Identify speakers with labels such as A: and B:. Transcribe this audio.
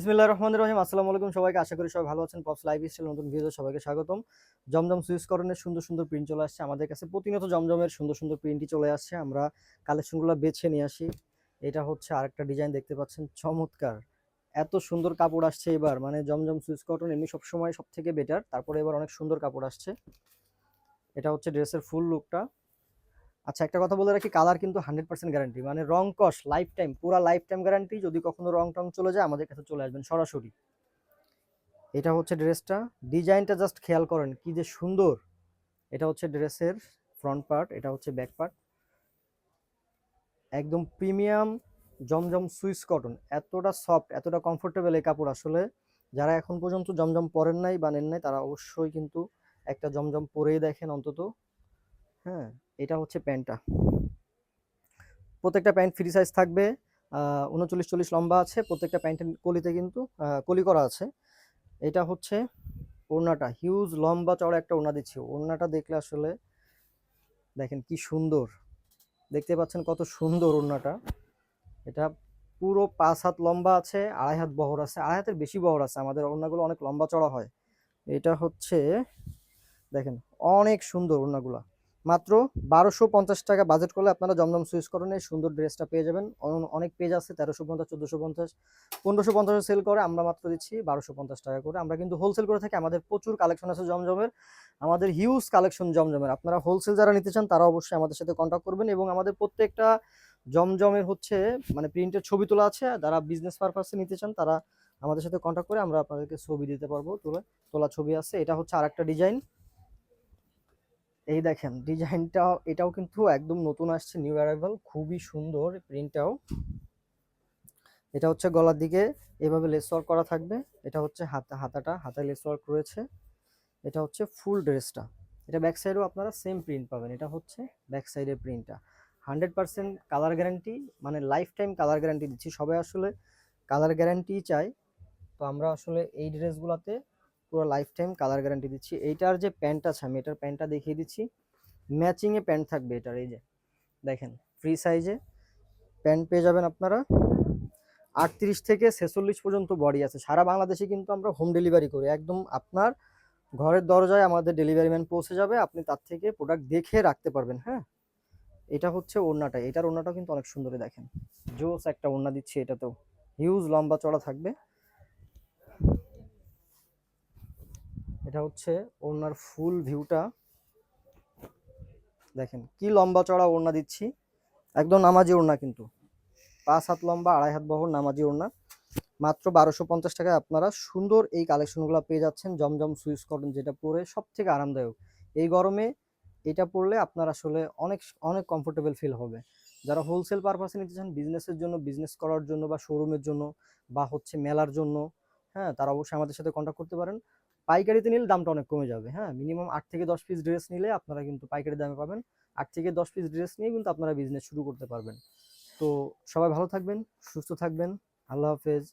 A: বিসমিল্লাহ রহমান রহিম, আসসালামু আলাইকুম সবাইকে, আশা করি সবাই ভালো আছেন। পপস লাইভ স্টাইল নতুন ভিডিও সবাইকে স্বাগতম। জমজম সুইচ করণের সুন্দর সুন্দর প্রিন্ট চলে আসছে। আমাদের কাছে প্রতিনিয়ত জমজমের সুন্দর সুন্দর প্রিন্টই চলে আসছে। আমরা কালেকশনগুলো বেছে নিয়ে আসি। এটা হচ্ছে আরেকটা ডিজাইন দেখতে পাচ্ছেন, চমৎকার। এত সুন্দর কাপড় আসছে এবার। মানে জমজম সুইচ কটন এমনি সবসময় সব থেকে বেটার তারপরে এবার অনেক সুন্দর কাপড় আসছে। এটা হচ্ছে ড্রেসের ফুল লুকটা আচ্ছা একটা কথা বলে রাখি কালার কিন্তু হান্ড্রেড পার্সেন্ট গ্যারান্টি মানে রং কস লাইফ টাইম পুরা লাইফ টাইম গ্যারান্টি যদি কখনো রং টং চলে যায়, আমাদের কাছে চলে আসবেন সরাসরি। এটা হচ্ছে ড্রেসটা, ডিজাইনটা জাস্ট খেয়াল করেন, কি যে সুন্দর। এটা হচ্ছে ড্রেসের ফ্রন্ট পার্ট এটা হচ্ছে ব্যাক পার্ট একদম প্রিমিয়াম জমজম সুইস কটন, এতটা সফট এতটা কমফোর্টেবল এই কাপড় আসলে। যারা এখন পর্যন্ত জমজম পরেন নাই বা নেন নাই, তারা অবশ্যই কিন্তু একটা জমজম পরেই দেখেন অন্তত। হ্যাঁ? এটা হচ্ছে প্যান্টটা। প্রত্যেকটা প্যান্ট ফ্রি সাইজ থাকবে উনচল্লিশ চল্লিশ লম্বা আছে, প্রত্যেকটা প্যান্টের কলিতে কিন্তু কলি করা আছে। এটা হচ্ছে ওড়নাটা হিউজ লম্বা চড়া একটা ওড়না দিচ্ছি। ওড়নাটা দেখলে আসলে দেখেন কি সুন্দর। দেখতে পাচ্ছেন কত সুন্দর ওড়নাটা। এটা পুরো পাঁচ হাত লম্বা আছে, আড়াই হাত বহর আছে। আড়াই হাতের বেশি বহর আছে, আমাদের ওড়নাগুলো অনেক লম্বা চড়া হয়। এটা হচ্ছে, দেখেন অনেক সুন্দর ওড়নাগুলা। মাত্র বারোশো পঞ্চাশ টাকা বাজেট করলে আপনারা জমজম সুইচ করণে সুন্দর ড্রেসটা পেয়ে যাবেন। অন- অনেক পেজ আছে, তেরোশো পঞ্চাশ, চোদ্দোশো পঞ্চাশ। পনেরোশো পঞ্চাশে সেল করে আমরা মাত্র দিচ্ছি বারোশো পঞ্চাশ টাকা করে। আমরা কিন্তু হোলসেল করে থাকি, আমাদের প্রচুর কালেকশন আছে জমজমের। আমাদের হিউজ কালেকশন জমজমের। আপনারা হোলসেল যারা নিতে চান, তারা অবশ্যই আমাদের সাথে কন্ট্যাক্ট করবেন এবং আমাদের প্রত্যেকটা জমজমের হচ্ছে মানে প্রিন্টের ছবি তোলা আছে। যারা বিজনেস পারপাসে নিতে চান, তারা আমাদের সাথে কন্ট্যাক্ট করে আমরা আপনাদেরকে ছবি দিতে পারব, তোলা তোলা ছবি আছে। এটা হচ্ছে আরেকটা ডিজাইন এই দেখেন ডিজাইনটা এটাও কিন্তু একদম নতুন আসছে নিউ অ্যারাইভাল খুবই সুন্দর প্রিন্টটাও এটা হচ্ছে গলার দিকে, এভাবে লেস ওয়ার্ক করা থাকবে। এটা হচ্ছে হাতা, হাতাটা, হাতায় লেস ওয়ার্ক রয়েছে। এটা হচ্ছে ফুল ড্রেসটা এটা ব্যাক সাইডেও আপনারা সেম প্রিন্ট পাবেন। এটা হচ্ছে ব্যাক সাইডের প্রিন্টটা হান্ড্রেড পার্সেন্ট কালার গ্যারান্টি মানে লাইফ টাইম কালার গ্যারান্টি দিচ্ছি। সবাই আসলে কালার গ্যারান্টি চাই তো আমরা আসলে এই ড্রেসগুলোতে পুরো লাইফ টাইম কালার গ্যারান্টি দিচ্ছি। এইটার যে প্যান্ট আছে, আমি এটার প্যান্টটা দেখিয়ে দিচ্ছি। ম্যাচিংয়ে প্যান্ট থাকবে এটার, এই যে। দেখেন ফ্রি সাইজে প্যান্ট পেয়ে যাবেন আপনারা। আটত্রিশ থেকে ছেচল্লিশ পর্যন্ত বডি আছে। সারা বাংলাদেশে কিন্তু আমরা হোম ডেলিভারি করি। একদম আপনার ঘরের দরজায় আমাদের ডেলিভারি ম্যান পৌঁছে যাবে। আপনি তার থেকে প্রোডাক্ট দেখে রাখতে পারবেন হ্যাঁ? এটা হচ্ছে ওড়নাটা। এটার ওড়নাটাও কিন্তু অনেক সুন্দর দেখেন। জোস একটা ওড়না দিচ্ছি এটাতেও। হিউজ লম্বা চড়া থাকবে। এটা হচ্ছে ওড়নার ফুল ভিউটা। দেখেন, কি লম্বা চড়া ওড়না দিচ্ছি। একদম নামাজি ওড়না কিন্তু। পাঁচ হাত লম্বা, আড়াই হাত বহর নামাজি ওড়না। মাত্র বারোশো পঞ্চাশ টাকায় আপনারা সুন্দর এই কালেকশনগুলো পেয়ে যাচ্ছেন। জমজম সুইস কটন যেটা পরে সব থেকে আরামদায়ক। এই গরমে এটা পরলে আপনার আসলে অনেক অনেক কমফোর্টেবল ফিল হবে। যারা হোলসেল পারপাসে নিতে চান বিজনেসের জন্য বিজনেস করার জন্য বা শোরুমের জন্য বা হচ্ছে মেলার জন্য হ্যাঁ তারা অবশ্যই আমাদের সাথে কন্ট্যাক্ট করতে পারেন। পাইকারিতে নিলে দামটা অনেক কমে যাবে হ্যাঁ। মিনিমাম আট থেকে দশ পিস ড্রেস নিলে আপনারা কিন্তু পাইকারি দামে পাবেন। আট থেকে দশ পিস ড্রেস নিয়ে কিন্তু আপনারা বিজনেস শুরু করতে পারবেন। তো সবাই ভালো থাকবেন, সুস্থ থাকবেন। আল্লাহ হাফেজ।